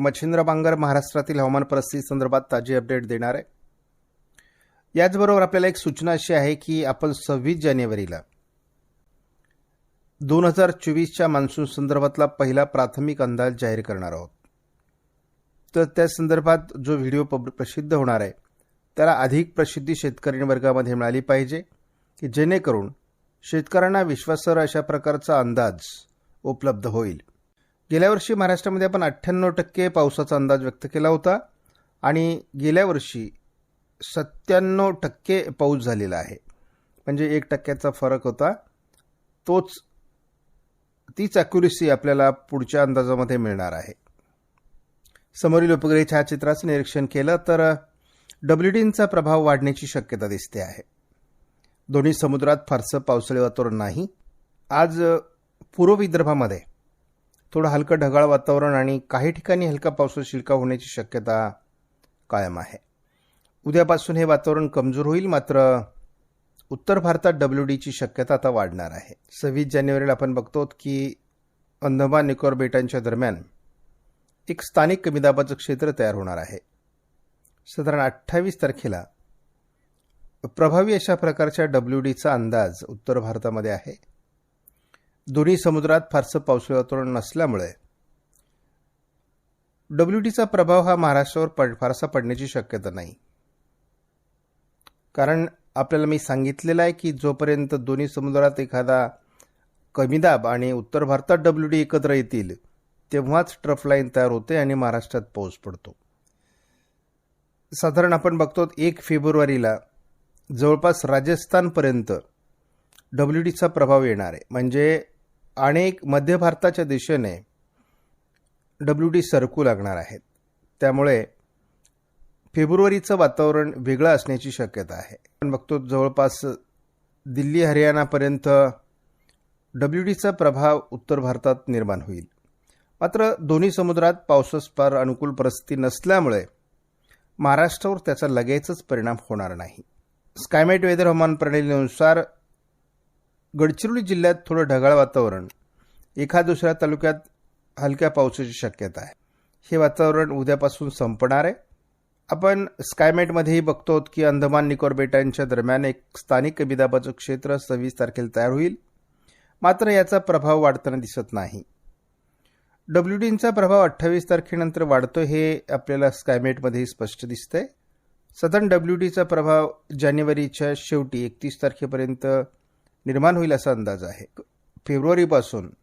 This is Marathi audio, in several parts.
मच्छिंद्र बांगर महाराष्ट्रातील हवामान परिस्थिती संदर्भात ताजी अपडेट देणार आहे. याचबरोबर आपल्याला एक सूचना अशी आहे की आपण सव्वीस जानेवारीला दोन हजार चोवीसच्या मान्सून संदर्भातला पहिला प्राथमिक अंदाज जाहीर करणार आहोत. तर त्या संदर्भात जो व्हिडिओ पब प्रसिद्ध होणार आहे त्याला अधिक प्रसिद्धी शेतकरी वर्गामध्ये मिळाली पाहिजे की जेणेकरून शेतकऱ्यांना विश्वासार्ह अशा प्रकारचा अंदाज उपलब्ध होईल. गेल्या वर्षी महाराष्ट्रामध्ये आपण अठ्ठ्याण्णव टक्के पावसाचा अंदाज व्यक्त केला होता आणि गेल्या वर्षी सत्त्याण्णव टक्के पाऊस झालेला आहे. म्हणजे एक टक्क्याचा फरक होता. तोच तीच अॅक्युरेसी आपल्याला पुढच्या अंदाजामध्ये मिळणार आहे. समोरील उपग्रही छायाचित्राचं निरीक्षण केलं तर डब्ल्यूडींचा प्रभाव वाढण्याची शक्यता दिसते आहे. दोन्ही समुद्रात फारसं पावसाळी वातावरण नाही. आज पूर्व विदर्भामध्ये थोडं हलकं ढगाळ वातावरण आणि काही ठिकाणी हलका पावसाचा शिलका होण्याची शक्यता कायम आहे. उद्यापासून हे वातावरण कमजोर होईल मात्र उत्तर भारतात डब्ल्यू डीची शक्यता आता वाढणार आहे. सव्वीस जानेवारीला आपण बघतो की अंदमान निकोबार बेटांच्या दरम्यान एक स्थानिक कमी दाबाचं क्षेत्र तयार होणार आहे. साधारण अठ्ठावीस तारखेला प्रभावी अशा प्रकारच्या डब्ल्यू डीचा अंदाज उत्तर भारतामध्ये आहे. दोन्ही समुद्रात फारसं पावसाळी वातावरण नसल्यामुळे डब्ल्यू डीचा प्रभाव हा महाराष्ट्रावर पड फारसा पडण्याची शक्यता नाही. कारण आपल्याला मी सांगितलेलं आहे की जोपर्यंत दोन्ही समुद्रात एखादा कमी दाब आणि उत्तर भारतात डब्ल्यू डी एकत्र येतील तेव्हाच ट्रफ लाईन तयार होते आणि महाराष्ट्रात पाऊस पडतो. साधारण आपण बघतो एक फेब्रुवारीला जवळपास राजस्थानपर्यंत डब्ल्यू डीचा प्रभाव येणार आहे. म्हणजे अनेक मध्य भारताच्या दिशेने डब्ल्यू डी सरकू लागणार आहेत. त्यामुळे फेब्रुवारीचं वातावरण वेगळं असण्याची शक्यता आहे. आपण बघतो जवळपास दिल्ली हरियाणापर्यंत डब्ल्यू डीचा प्रभाव उत्तर भारतात निर्माण होईल. मात्र दोन्ही समुद्रात पावसास फार अनुकूल परिस्थिती नसल्यामुळे महाराष्ट्रावर त्याचा लगेचच परिणाम होणार नाही. स्कायमेट वेदर हवामान प्रणालीनुसार गडचिरोली जिल्ह्यात थोडं ढगाळ वातावरण. एका दुसऱ्या तालुक्यात हलक्या पावसाची शक्यता आहे. हे वातावरण उद्यापासून संपणार आहे. आपण स्कायमेटमध्येही बघतो की अंदमान निकोर बेटांच्या दरम्यान एक स्थानिक कमीदाबाचं क्षेत्र सव्वीस तारखेला तयार होईल. मात्र याचा प्रभाव वाढताना दिसत नाही. डब्ल्यू डींचा प्रभाव अठ्ठावीस तारखेनंतर वाढतो हे आपल्याला स्कायमेटमध्येही स्पष्ट दिसतंय. साधारण डब्ल्यू डीचा प्रभाव जानेवारीच्या शेवटी एकतीस तारखेपर्यंत निर्माण होईल असा अंदाज आहे. फेब्रुवारीपासून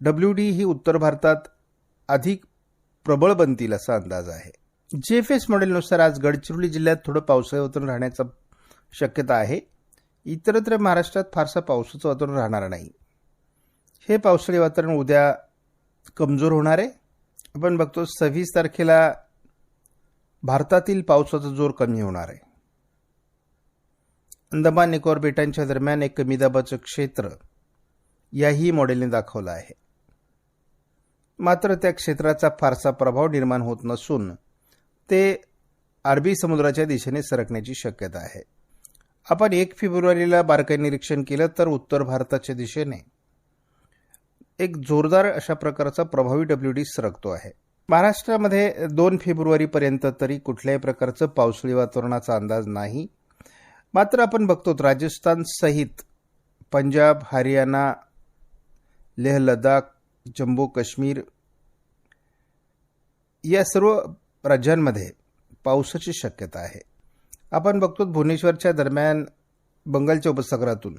डब्ल्यू डी ही उत्तर भारतात अधिक प्रबळ बनतील असा अंदाज आहे. जे एफ एस मॉडेलनुसार आज गडचिरोली जिल्ह्यात थोडं पावसाळी वातावरण राहण्याचा शक्यता आहे. इतरत्र महाराष्ट्रात फारसा पावसाचं वातावरण राहणार नाही. हे पावसाळी वातावरण उद्या कमजोर होणार आहे. आपण बघतो सव्वीस तारखेला भारतातील पावसाचा जोर कमी होणार आहे. अंदमान निकोबार बेटांच्या दरम्यान एक कमी दाबाचं क्षेत्र याही मॉडेलने दाखवलं आहे. मात्र त्या क्षेत्राचा फारसा प्रभाव निर्माण होत नसून ते अरबी समुद्राच्या दिशेने सरकण्याची शक्यता आहे. आपण एक फेब्रुवारीला बारकाई निरीक्षण केलं तर उत्तर भारताच्या दिशेने एक जोरदार अशा प्रकारचा प्रभावी डब्ल्यू डी सरकतो आहे. महाराष्ट्रामध्ये दोन फेब्रुवारीपर्यंत तरी कुठल्याही प्रकारचं पावसाळी वातावरणाचा अंदाज नाही. मात्र आपण बघतो राजस्थान सहित पंजाब हरियाणा लेह लडाख जम्मू काश्मीर या सर्व राज्यांमध्ये पावसाची शक्यता आहे. आपण बघतो भुवनेश्वरच्या दरम्यान बंगालच्या उपसागरातून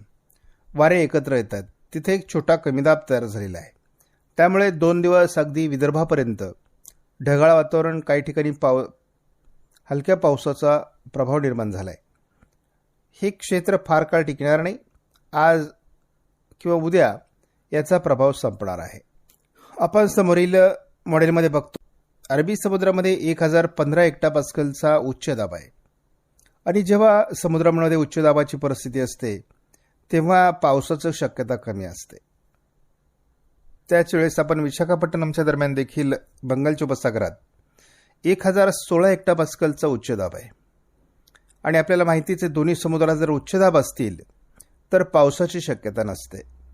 वारे एकत्र येतात. तिथे एक छोटा कमीदाब तयार झालेला आहे. त्यामुळे दोन दिवस अगदी विदर्भापर्यंत ढगाळ वातावरण काही ठिकाणी पाव हलक्या पावसाचा प्रभाव निर्माण झाला आहे हे क्षेत्र फार काळ टिकणार नाही. आज किंवा उद्या याचा प्रभाव संपणार आहे. आपण समोरील मॉडेलमध्ये बघतो. अरबी समुद्रामध्ये एक हजार पंधरा एकटा पास्कलचा उच्च दाब आहे. आणि जेव्हा समुद्रामध्ये उच्च दाबाची परिस्थिती असते तेव्हा पावसाचं शक्यता कमी असते. त्याच वेळेस आपण विशाखापट्टणमच्या दरम्यान देखील बंगालच्या उपसागरात एक हजार सोळा एकटा पास्कलचा उच्च दाब आहे. आणि आपल्याला माहितीच आहे दोन्ही समुद्रात जर उच्च दाब असतील तर पावसाची शक्यता नसते.